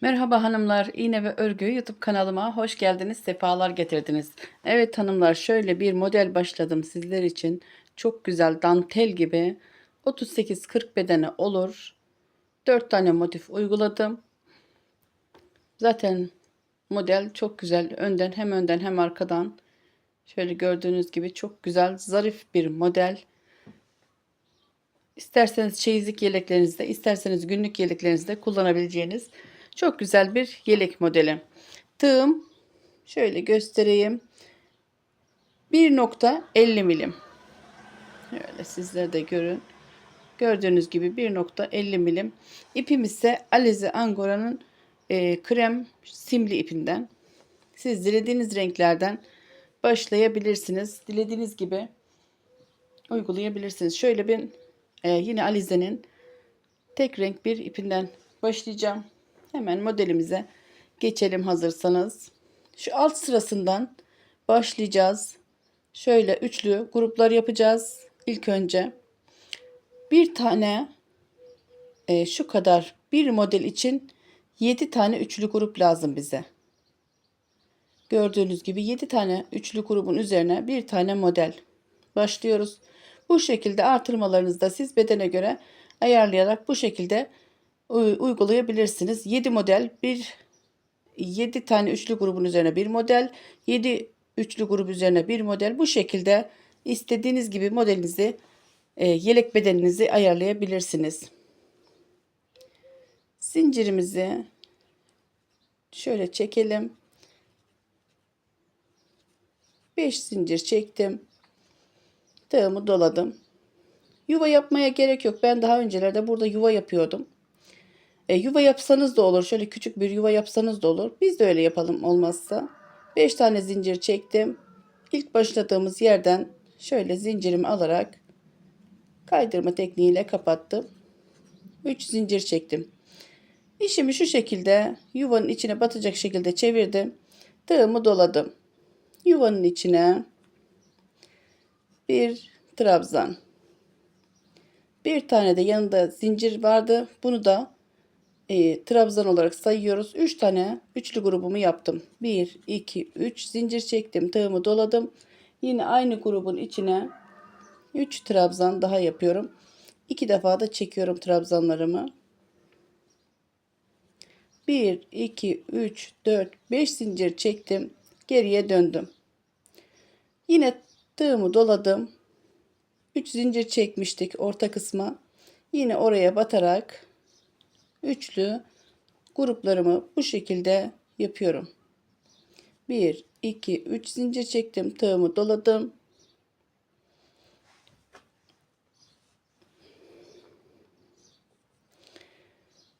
Merhaba hanımlar, İğne ve Örgü YouTube kanalıma hoş geldiniz, sefalar getirdiniz. Evet hanımlar, şöyle bir model başladım sizler için. Çok güzel dantel gibi 38-40 bedene olur. 4 tane motif uyguladım. Zaten model çok güzel. Önden hem önden hem arkadan. Şöyle gördüğünüz gibi çok güzel, zarif bir model. İsterseniz çeyizlik yeleklerinizde, isterseniz günlük yeleklerinizde kullanabileceğiniz çok güzel bir yelek modeli. Tığım şöyle göstereyim. 1.50 milim. Öyle sizler de görün. Gördüğünüz gibi 1.50 milim. İpim ise Alize Angora'nın e, krem simli ipinden. Siz dilediğiniz renklerden başlayabilirsiniz. Dilediğiniz gibi uygulayabilirsiniz. Şöyle bir e, yine Alize'nin tek renk bir ipinden başlayacağım. Hemen modelimize geçelim hazırsanız. Şu alt sırasından başlayacağız. Şöyle üçlü gruplar yapacağız. İlk önce bir tane e, şu kadar bir model için 7 tane üçlü grup lazım bize. Gördüğünüz gibi 7 tane üçlü grubun üzerine bir tane model. Başlıyoruz. Bu şekilde artırmalarınızı da siz bedene göre ayarlayarak bu şekilde uygulayabilirsiniz. 7 model bir 7 tane üçlü grubun üzerine bir model, 7 üçlü grup üzerine bir model. Bu şekilde istediğiniz gibi modelinizi e, yelek bedeninizi ayarlayabilirsiniz. Zincirimizi şöyle çekelim. 5 zincir çektim. Tığımı doladım. Yuva yapmaya gerek yok. Ben daha öncelerde burada yuva yapıyordum. E, yuva yapsanız da olur. Şöyle küçük bir yuva yapsanız da olur. Biz de öyle yapalım olmazsa. 5 tane zincir çektim. İlk başladığımız yerden şöyle zincirimi alarak kaydırma tekniğiyle kapattım. 3 zincir çektim. İşimi şu şekilde yuvanın içine batacak şekilde çevirdim. Tığımı doladım. Yuvanın içine bir trabzan. Bir tane de yanında zincir vardı. Bunu da e, trabzan olarak sayıyoruz. 3 tane üçlü grubumu yaptım. 1, 2, 3 zincir çektim. Tığımı doladım. Yine aynı grubun içine 3 trabzan daha yapıyorum. 2 defa da çekiyorum trabzanlarımı. 1, 2, 3, 4, 5 zincir çektim. Geriye döndüm. Yine tığımı doladım. 3 zincir çekmiştik orta kısma. Yine oraya batarak üçlü gruplarımı bu şekilde yapıyorum. 1 2 3 zincir çektim. Tığımı doladım.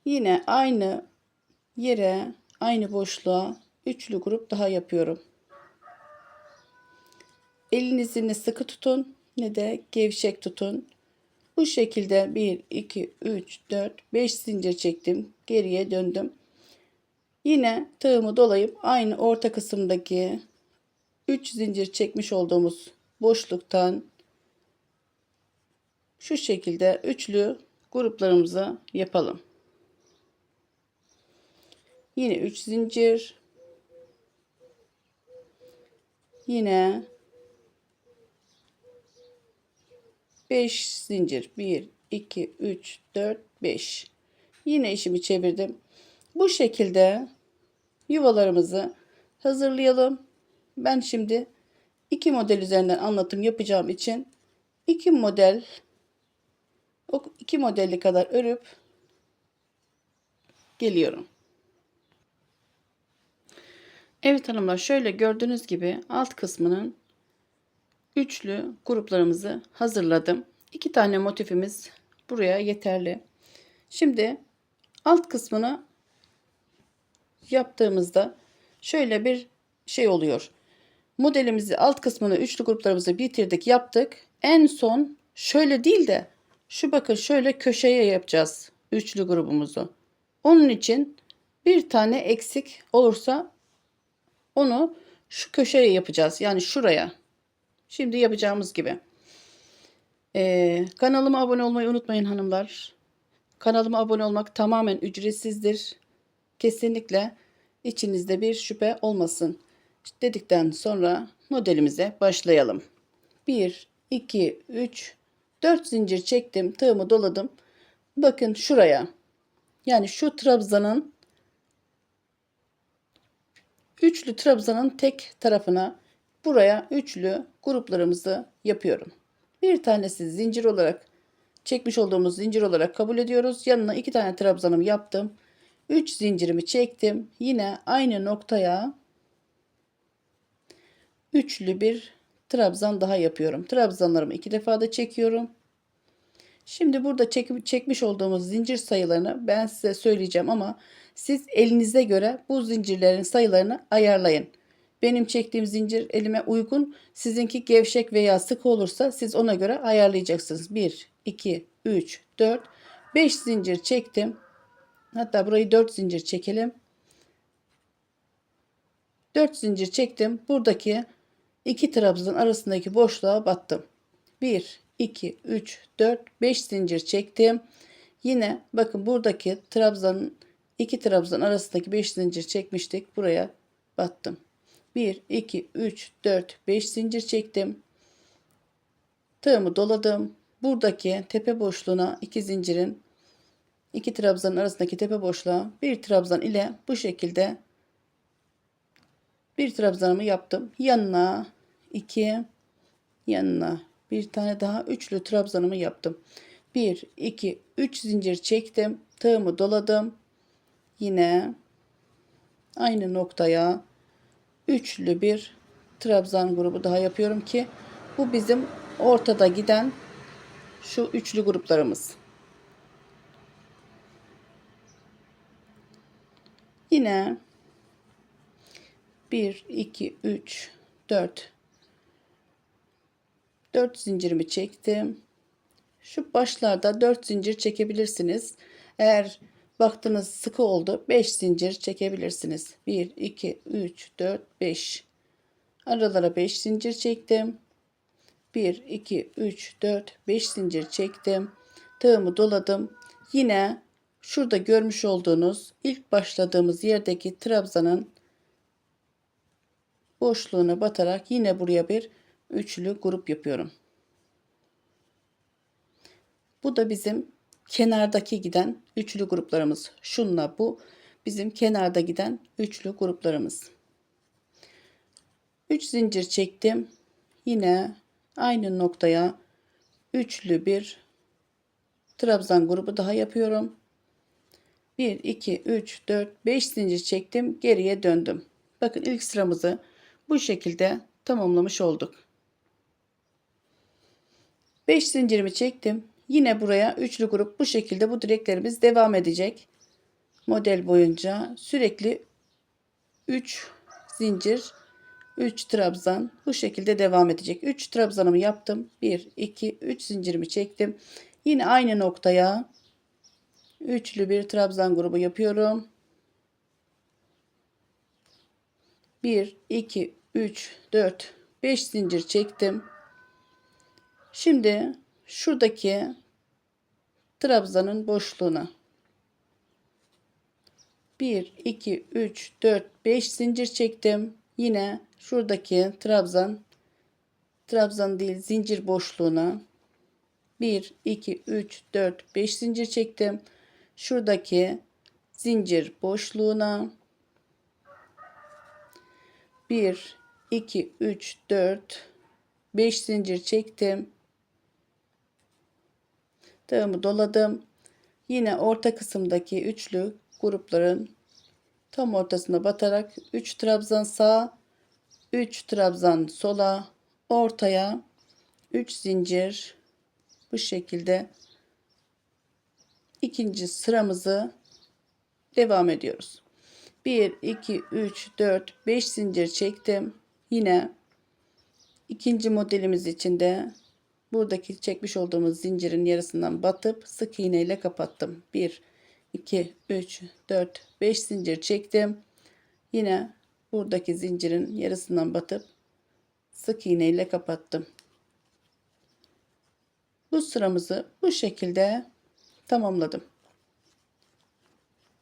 Yine aynı yere, aynı boşluğa üçlü grup daha yapıyorum. Elinizi ne sıkı tutun ne de gevşek tutun. Bu şekilde 1, 2, 3, 4, 5 zincir çektim. Geriye döndüm. Yine tığımı dolayıp aynı orta kısımdaki 3 zincir çekmiş olduğumuz boşluktan şu şekilde üçlü gruplarımızı yapalım. Yine 3 zincir. Yine 5 zincir. 1 2 3 4 5 yine işimi çevirdim. Bu şekilde yuvalarımızı hazırlayalım. Ben şimdi iki model üzerinden anlatım yapacağım için iki model o iki modelli kadar örüp geliyorum. Evet hanımlar şöyle gördüğünüz gibi alt kısmının üçlü gruplarımızı hazırladım. İki tane motifimiz buraya yeterli. Şimdi alt kısmını yaptığımızda şöyle bir şey oluyor. Modelimizi alt kısmını üçlü gruplarımızı bitirdik yaptık. En son şöyle değil de şu bakın şöyle köşeye yapacağız üçlü grubumuzu. Onun için bir tane eksik olursa onu şu köşeye yapacağız. Yani şuraya Şimdi yapacağımız gibi. Ee, kanalıma abone olmayı unutmayın hanımlar. Kanalıma abone olmak tamamen ücretsizdir. Kesinlikle içinizde bir şüphe olmasın. Dedikten sonra modelimize başlayalım. 1, 2, 3, 4 zincir çektim. Tığımı doladım. Bakın şuraya. Yani şu trabzanın üçlü trabzanın tek tarafına buraya üçlü gruplarımızı yapıyorum. Bir tanesi zincir olarak çekmiş olduğumuz zincir olarak kabul ediyoruz. Yanına iki tane trabzanımı yaptım. 3 zincirimi çektim. Yine aynı noktaya üçlü bir trabzan daha yapıyorum. Trabzanlarımı iki defa da çekiyorum. Şimdi burada çek, çekmiş olduğumuz zincir sayılarını ben size söyleyeceğim ama siz elinize göre bu zincirlerin sayılarını ayarlayın. Benim çektiğim zincir elime uygun. Sizinki gevşek veya sık olursa siz ona göre ayarlayacaksınız. 1, 2, 3, 4, 5 zincir çektim. Hatta burayı 4 zincir çekelim. 4 zincir çektim. Buradaki iki trabzan arasındaki boşluğa battım. 1, 2, 3, 4, 5 zincir çektim. Yine bakın buradaki trabzanın iki trabzan arasındaki 5 zincir çekmiştik. Buraya battım. 1, 2, 3, 4, 5 zincir çektim. Tığımı doladım. Buradaki tepe boşluğuna iki zincirin iki trabzanın arasındaki tepe boşluğa bir trabzan ile bu şekilde bir trabzanımı yaptım. Yanına iki yanına bir tane daha üçlü trabzanımı yaptım. 1 2 3 zincir çektim. Tığımı doladım. Yine aynı noktaya üçlü bir trabzan grubu daha yapıyorum ki bu bizim ortada giden şu üçlü gruplarımız. Yine 1 2 3 4 4 zincirimi çektim. Şu başlarda 4 zincir çekebilirsiniz. Eğer baktınız sıkı oldu 5 zincir çekebilirsiniz. 1 2 3 4 5 aralara 5 zincir çektim. 1 2 3 4 5 zincir çektim. Tığımı doladım. Yine şurada görmüş olduğunuz ilk başladığımız yerdeki trabzanın boşluğuna batarak yine buraya bir üçlü grup yapıyorum. Bu da bizim kenardaki giden üçlü gruplarımız. Şunla bu bizim kenarda giden üçlü gruplarımız. 3 zincir çektim. Yine aynı noktaya üçlü bir trabzan grubu daha yapıyorum. 1 2 3 4 5 zincir çektim. Geriye döndüm. Bakın ilk sıramızı bu şekilde tamamlamış olduk. 5 zincirimi çektim. Yine buraya üçlü grup bu şekilde bu direklerimiz devam edecek. Model boyunca sürekli 3 zincir 3 trabzan bu şekilde devam edecek. 3 trabzanımı yaptım. 1 2 3 zincirimi çektim. Yine aynı noktaya üçlü bir trabzan grubu yapıyorum. 1 2 3 4 5 zincir çektim. Şimdi şuradaki trabzanın boşluğuna 1 2 3 4 5 zincir çektim. Yine şuradaki trabzan trabzan değil zincir boşluğuna 1 2 3 4 5 zincir çektim. Şuradaki zincir boşluğuna 1 2 3 4 5 zincir çektim. Tığımı doladım. Yine orta kısımdaki üçlü grupların tam ortasına batarak 3 trabzan sağa, 3 trabzan sola, ortaya 3 zincir bu şekilde ikinci sıramızı devam ediyoruz. 1 2 3 4 5 zincir çektim. Yine ikinci modelimiz için de buradaki çekmiş olduğumuz zincirin yarısından batıp sık iğne ile kapattım. 1 2 3 4 5 zincir çektim. Yine buradaki zincirin yarısından batıp sık iğne ile kapattım. Bu sıramızı bu şekilde tamamladım.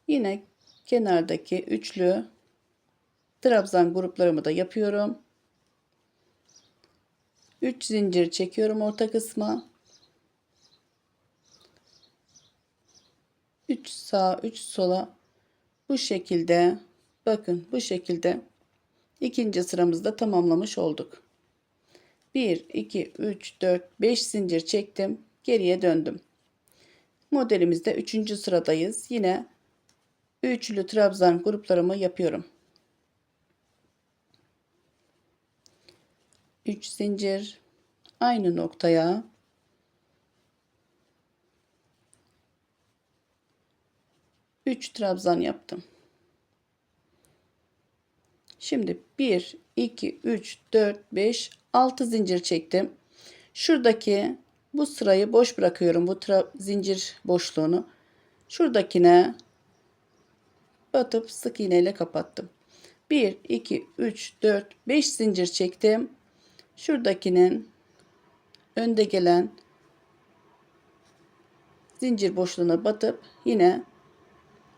Yine kenardaki üçlü trabzan gruplarımı da yapıyorum. 3 zincir çekiyorum orta kısma. 3 sağ 3 sola bu şekilde bakın bu şekilde ikinci sıramızda tamamlamış olduk. 1 2 3 4 5 zincir çektim geriye döndüm. Modelimizde 3. sıradayız. Yine üçlü trabzan gruplarımı yapıyorum. 3 zincir aynı noktaya üç trabzan yaptım. Şimdi 1 2 3 4 5 6 zincir çektim. Şuradaki bu sırayı boş bırakıyorum. Bu zincir boşluğunu. Şuradakine batıp sık iğneyle kapattım. 1 2 3 4 5 zincir çektim. Şuradakinin önde gelen zincir boşluğuna batıp yine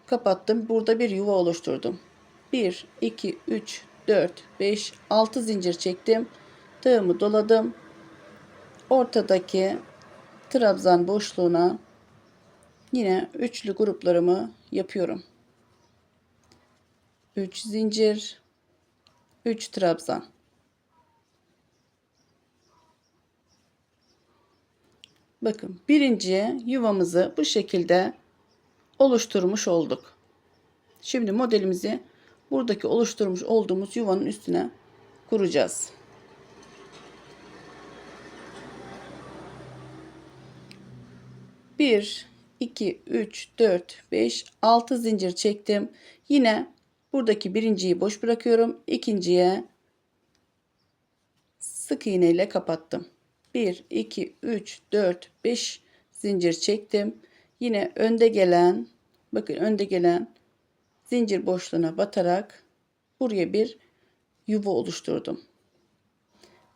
kapattım. Burada bir yuva oluşturdum. 1 2 3 4 5 6 zincir çektim. Tığımı doladım. Ortadaki trabzan boşluğuna yine üçlü gruplarımı yapıyorum. 3 zincir 3 trabzan Bakın birinci yuvamızı bu şekilde oluşturmuş olduk. Şimdi modelimizi buradaki oluşturmuş olduğumuz yuvanın üstüne kuracağız. Bir, iki, üç, dört, beş, altı zincir çektim. Yine buradaki birinciyi boş bırakıyorum. İkinciye sık iğne ile kapattım. 1, 2, 3, 4, 5 zincir çektim. Yine önde gelen bakın önde gelen zincir boşluğuna batarak buraya bir yuva oluşturdum.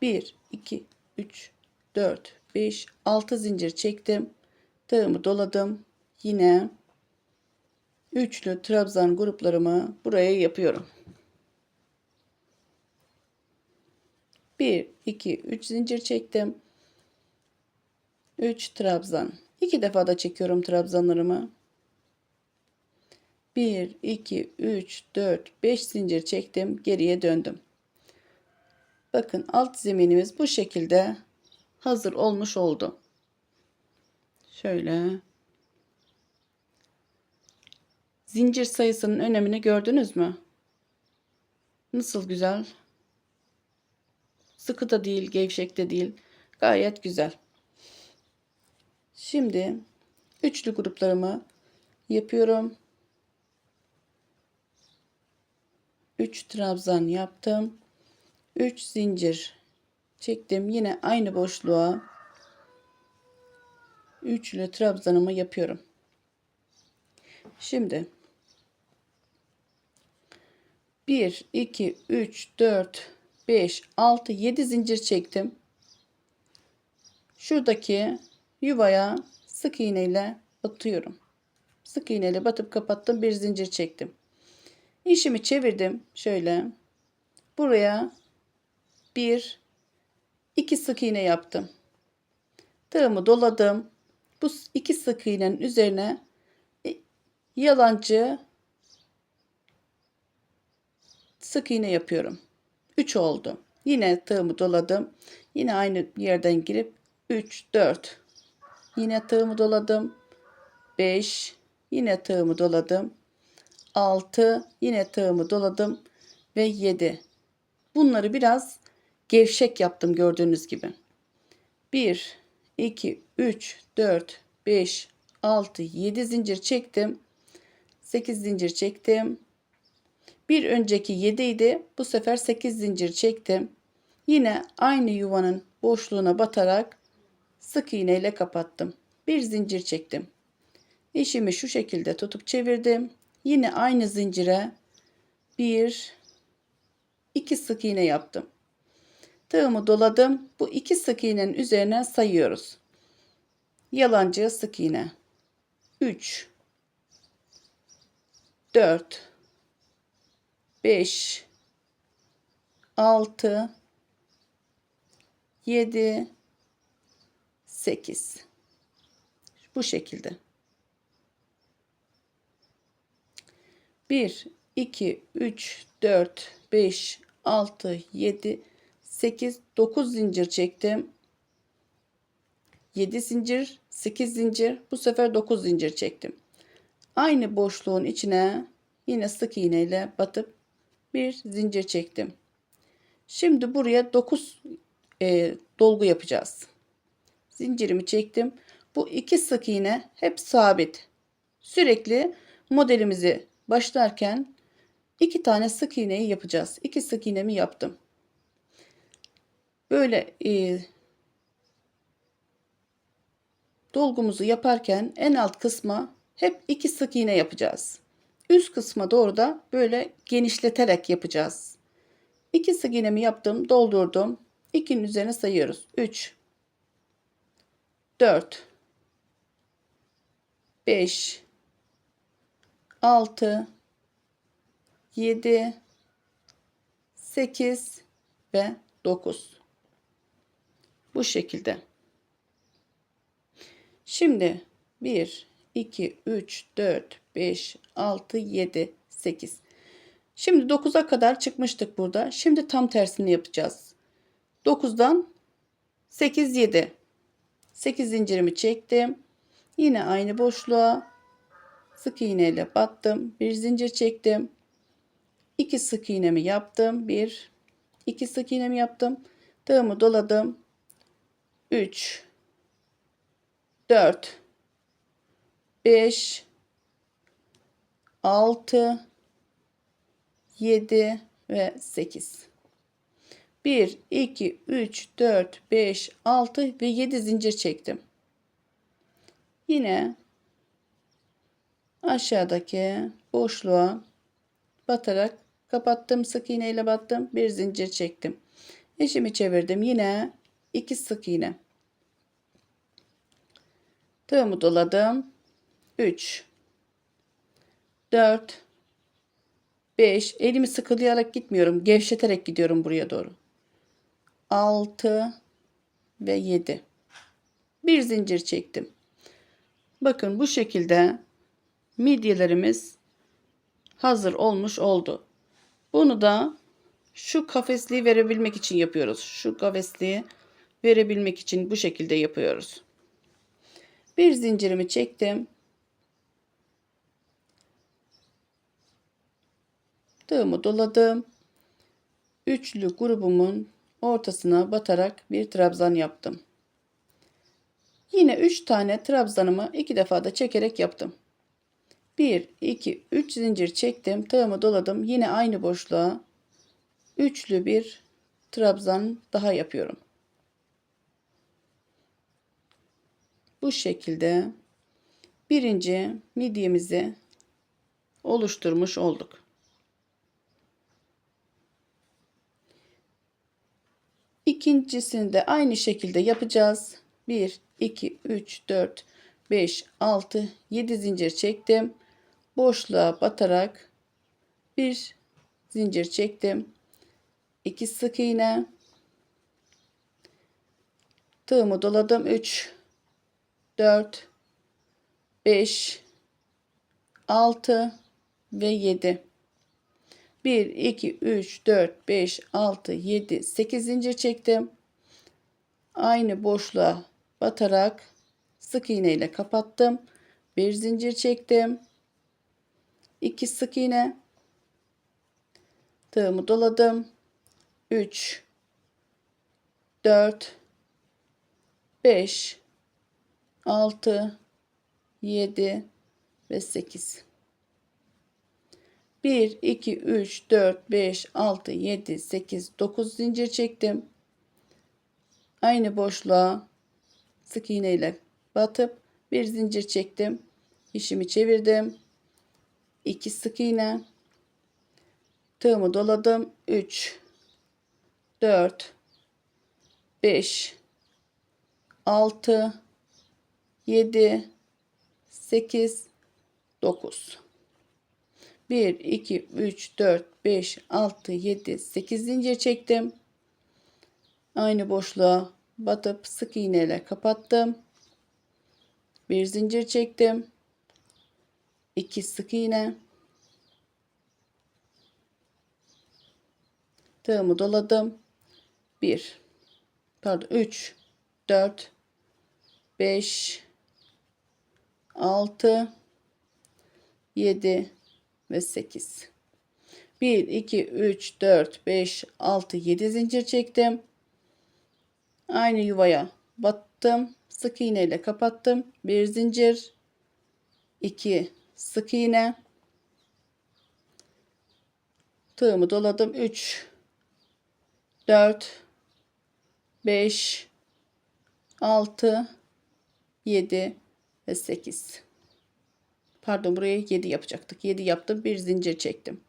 1, 2, 3, 4, 5, 6 zincir çektim. Tığımı doladım. Yine üçlü trabzan gruplarımı buraya yapıyorum. 1, 2, 3 zincir çektim. 3 trabzan. 2 defa da çekiyorum trabzanlarımı. 1, 2, 3, 4, 5 zincir çektim. Geriye döndüm. Bakın alt zeminimiz bu şekilde hazır olmuş oldu. Şöyle. Zincir sayısının önemini gördünüz mü? Nasıl güzel. Sıkı da değil, gevşek de değil. Gayet güzel. Şimdi üçlü gruplarımı yapıyorum. 3 trabzan yaptım. 3 zincir çektim. Yine aynı boşluğa üçlü trabzanımı yapıyorum. Şimdi 1 2 3 4 5 6 7 zincir çektim. Şuradaki yuvaya sık iğne ile batıyorum. Sık iğne ile batıp kapattım. Bir zincir çektim. İşimi çevirdim. Şöyle. Buraya bir iki sık iğne yaptım. Tığımı doladım. Bu iki sık iğnenin üzerine e, yalancı sık iğne yapıyorum. 3 oldu. Yine tığımı doladım. Yine aynı yerden girip 3 4 Yine tığımı doladım. 5. Yine tığımı doladım. 6. Yine tığımı doladım. Ve 7. Bunları biraz gevşek yaptım gördüğünüz gibi. 1, 2, 3, 4, 5, 6, 7 zincir çektim. 8 zincir çektim. Bir önceki 7 idi. Bu sefer 8 zincir çektim. Yine aynı yuvanın boşluğuna batarak sık iğne ile kapattım. Bir zincir çektim. İşimi şu şekilde tutup çevirdim. Yine aynı zincire bir iki sık iğne yaptım. Tığımı doladım. Bu iki sık iğnenin üzerine sayıyoruz. Yalancı sık iğne. 3 4 5 6 7 8 bu şekilde. 1 2 3 4 5 6 7 8 9 zincir çektim. 7 zincir 8 zincir bu sefer 9 zincir çektim. Aynı boşluğun içine yine sık iğne ile batıp bir zincir çektim. Şimdi buraya 9 e, dolgu yapacağız zincirimi çektim bu iki sık iğne hep sabit sürekli modelimizi başlarken iki tane sık iğneyi yapacağız iki sık iğnemi yaptım böyle e, dolgumuzu yaparken en alt kısma hep iki sık iğne yapacağız. Üst kısma doğru da böyle genişleterek yapacağız. İki sık iğnemi yaptım, doldurdum. 2'nin üzerine sayıyoruz. 3 4 5 6 7 8 ve 9 bu şekilde. Şimdi 1 2 3 4 5 6 7 8 şimdi 9'a kadar çıkmıştık burada. Şimdi tam tersini yapacağız. 9'dan 8 7 8 zincirimi çektim. Yine aynı boşluğa sık iğne ile battım. Bir zincir çektim. 2 sık iğnemi yaptım. 1 2 sık iğnemi yaptım. Tığımı doladım. 3 4 5 6 7 ve 8 1 2 3 4 5 6 ve 7 zincir çektim. Yine aşağıdaki boşluğa batarak kapattım sık iğne ile battım bir zincir çektim. Eşimi çevirdim yine 2 sık iğne. Tığımı doladım 3 4 5 elimi sıkılayarak gitmiyorum gevşeterek gidiyorum buraya doğru 6 ve 7 bir zincir çektim. Bakın bu şekilde midyelerimiz hazır olmuş oldu. Bunu da şu kafesliği verebilmek için yapıyoruz. Şu kafesliği verebilmek için bu şekilde yapıyoruz. Bir zincirimi çektim. Tığımı doladım. Üçlü grubumun ortasına batarak bir trabzan yaptım. Yine 3 tane trabzanımı iki defa da çekerek yaptım. 1 2 3 zincir çektim. Tığımı doladım. Yine aynı boşluğa üçlü bir trabzan daha yapıyorum. Bu şekilde birinci midyemizi oluşturmuş olduk. İkincisini de aynı şekilde yapacağız. 1, 2, 3, 4, 5, 6, 7 zincir çektim. Boşluğa batarak bir zincir çektim. 2 sık iğne. Tığımı doladım. 3, 4, 5, 6 ve 7. 1, 2, 3, 4, 5, 6, 7, 8 zincir çektim. Aynı boşluğa batarak sık iğne ile kapattım. Bir zincir çektim. 2 sık iğne. Tığımı doladım. 3, 4, 5, 6, 7 ve 8. 1, 2, 3, 4, 5, 6, 7, 8, 9 zincir çektim. Aynı boşluğa sık iğne ile batıp bir zincir çektim. İşimi çevirdim. 2 sık iğne. Tığımı doladım. 3, 4, 5, 6, 7, 8, 9. 1 2 3 4 5 6 7 8 zincir çektim. Aynı boşluğa batıp sık iğne ile kapattım. Bir zincir çektim. 2 sık iğne. Tığımı doladım. 1 pardon 3 4 5 6 7 ve 8 1 2 3 4 5 6 7 zincir çektim. Aynı yuvaya battım. Sık iğne ile kapattım. Bir zincir. 2 sık iğne. Tığımı doladım. 3 4 5 6 7 ve 8 pardon buraya 7 yapacaktık. 7 yaptım bir zincir çektim.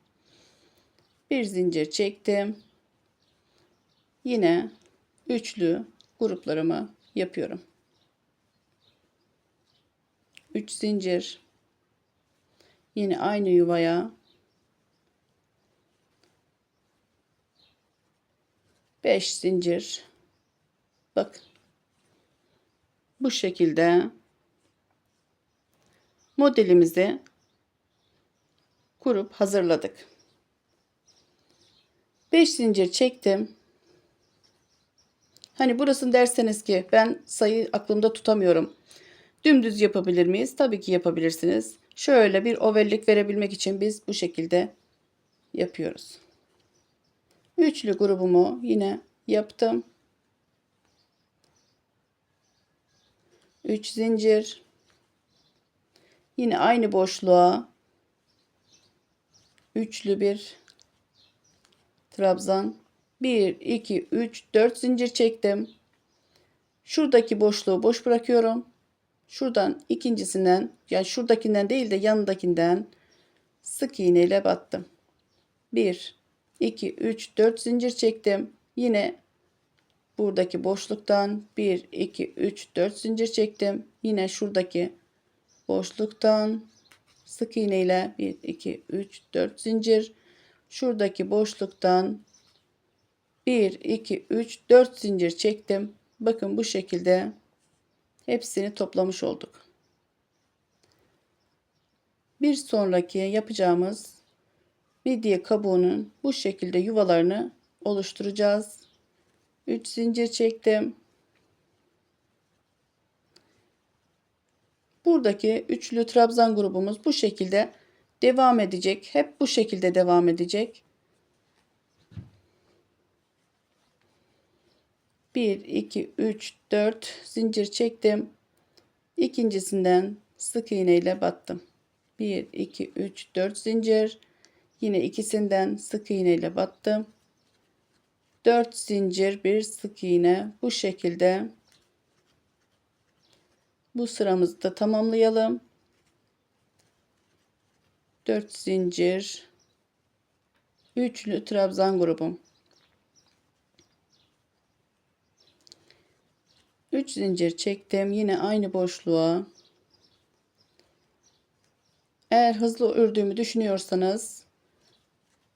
Bir zincir çektim. Yine üçlü gruplarımı yapıyorum. 3 zincir. Yine aynı yuvaya. 5 zincir. Bak. Bu şekilde modelimizi kurup hazırladık. 5 zincir çektim. Hani burasını derseniz ki ben sayı aklımda tutamıyorum. Dümdüz yapabilir miyiz? Tabii ki yapabilirsiniz. Şöyle bir ovellik verebilmek için biz bu şekilde yapıyoruz. Üçlü grubumu yine yaptım. 3 zincir yine aynı boşluğa üçlü bir trabzan. 1 2 3 4 zincir çektim. Şuradaki boşluğu boş bırakıyorum. Şuradan ikincisinden yani şuradakinden değil de yanındakinden sık iğne ile battım. 1 2 3 4 zincir çektim. Yine buradaki boşluktan 1 2 3 4 zincir çektim. Yine şuradaki boşluktan sık iğne ile 1 2 3 4 zincir. Şuradaki boşluktan 1 2 3 4 zincir çektim. Bakın bu şekilde hepsini toplamış olduk. Bir sonraki yapacağımız midye kabuğunun bu şekilde yuvalarını oluşturacağız. 3 zincir çektim. Buradaki üçlü trabzan grubumuz bu şekilde devam edecek. Hep bu şekilde devam edecek. 1 2 3 4 zincir çektim. İkincisinden sık iğne ile battım. 1 2 3 4 zincir. Yine ikisinden sık iğne ile battım. 4 zincir bir sık iğne bu şekilde bu sıramızı da tamamlayalım 4 zincir üçlü trabzan grubum 3 zincir çektim yine aynı boşluğa eğer hızlı ördüğümü düşünüyorsanız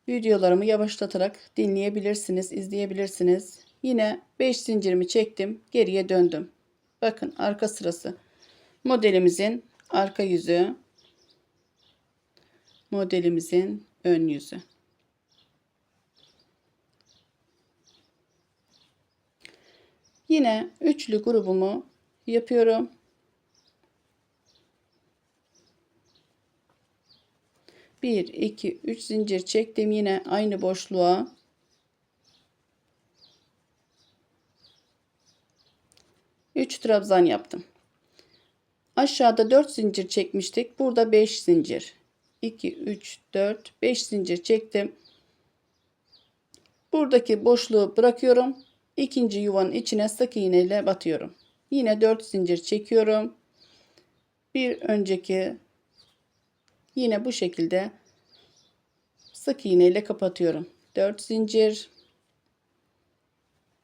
videolarımı yavaşlatarak dinleyebilirsiniz, izleyebilirsiniz. Yine 5 zincirimi çektim, geriye döndüm. Bakın arka sırası. Modelimizin arka yüzü. Modelimizin ön yüzü. Yine üçlü grubumu yapıyorum. 1 2 3 zincir çektim yine aynı boşluğa Üç trabzan yaptım. Aşağıda 4 zincir çekmiştik. Burada 5 zincir. 2 3 4 5 zincir çektim. Buradaki boşluğu bırakıyorum. İkinci yuvanın içine sık iğne ile batıyorum. Yine 4 zincir çekiyorum. Bir önceki Yine bu şekilde sık iğne ile kapatıyorum. 4 zincir.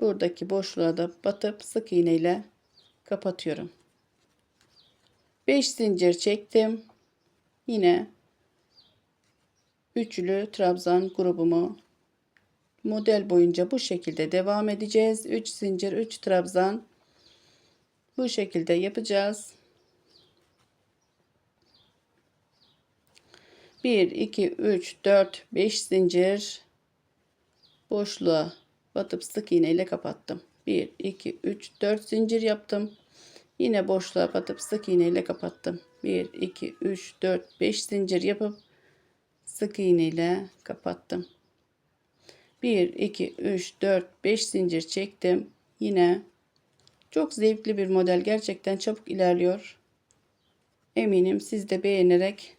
Buradaki boşluğa da batıp sık iğne ile kapatıyorum. 5 zincir çektim. Yine üçlü trabzan grubumu model boyunca bu şekilde devam edeceğiz. 3 zincir 3 trabzan bu şekilde yapacağız. 1 2 3 4 5 zincir boşluğa batıp sık iğne ile kapattım. 1 2 3 4 zincir yaptım. Yine boşluğa batıp sık iğne ile kapattım. 1 2 3 4 5 zincir yapıp sık iğne ile kapattım. 1 2 3 4 5 zincir çektim. Yine çok zevkli bir model. Gerçekten çabuk ilerliyor. Eminim siz de beğenerek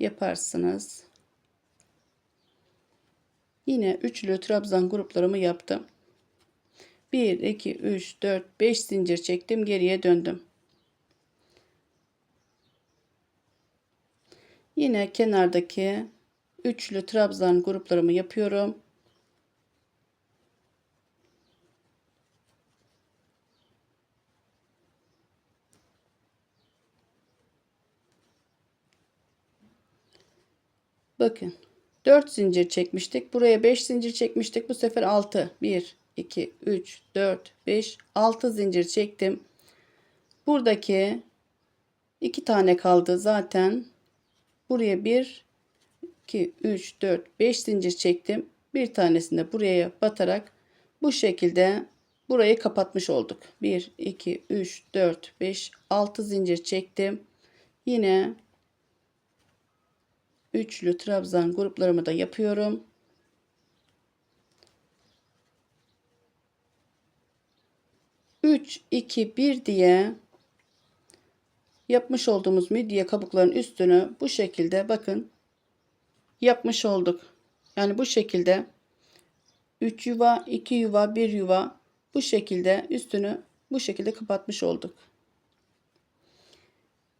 yaparsınız. Yine üçlü trabzan gruplarımı yaptım. 1 2 3 4 5 zincir çektim, geriye döndüm. Yine kenardaki üçlü trabzan gruplarımı yapıyorum. Bakın 4 zincir çekmiştik. Buraya 5 zincir çekmiştik. Bu sefer 6. 1, 2, 3, 4, 5, 6 zincir çektim. Buradaki 2 tane kaldı zaten. Buraya 1, 2, 3, 4, 5 zincir çektim. Bir tanesini de buraya batarak bu şekilde burayı kapatmış olduk. 1, 2, 3, 4, 5, 6 zincir çektim. Yine üçlü trabzan gruplarımı da yapıyorum. Üç, iki, bir diye yapmış olduğumuz midye kabukların üstünü bu şekilde bakın yapmış olduk. Yani bu şekilde 3 yuva, 2 yuva, 1 yuva bu şekilde üstünü bu şekilde kapatmış olduk.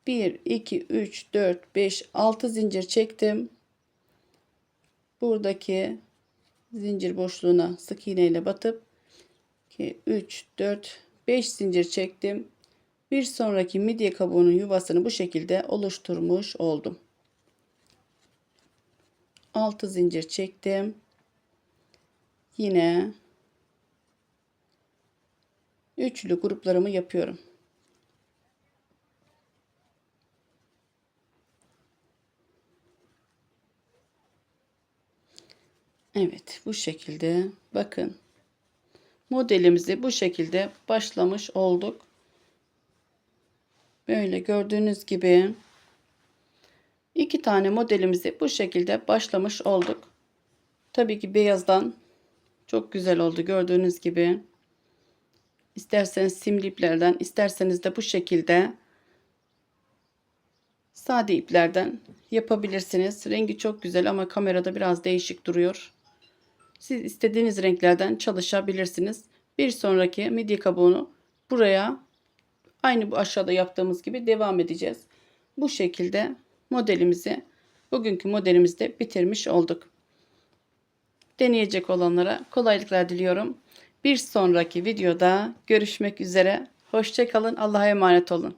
1 2 3 4 5 6 zincir çektim. Buradaki zincir boşluğuna sık iğne ile batıp 2 3 4 5 zincir çektim. Bir sonraki midye kabuğunun yuvasını bu şekilde oluşturmuş oldum. 6 zincir çektim. Yine üçlü gruplarımı yapıyorum. Evet bu şekilde bakın modelimizi bu şekilde başlamış olduk. Böyle gördüğünüz gibi iki tane modelimizi bu şekilde başlamış olduk. Tabii ki beyazdan çok güzel oldu gördüğünüz gibi. İsterseniz simli iplerden isterseniz de bu şekilde sade iplerden yapabilirsiniz. Rengi çok güzel ama kamerada biraz değişik duruyor. Siz istediğiniz renklerden çalışabilirsiniz. Bir sonraki midye kabuğunu buraya aynı bu aşağıda yaptığımız gibi devam edeceğiz. Bu şekilde modelimizi bugünkü modelimizde bitirmiş olduk. Deneyecek olanlara kolaylıklar diliyorum. Bir sonraki videoda görüşmek üzere. Hoşçakalın. Allah'a emanet olun.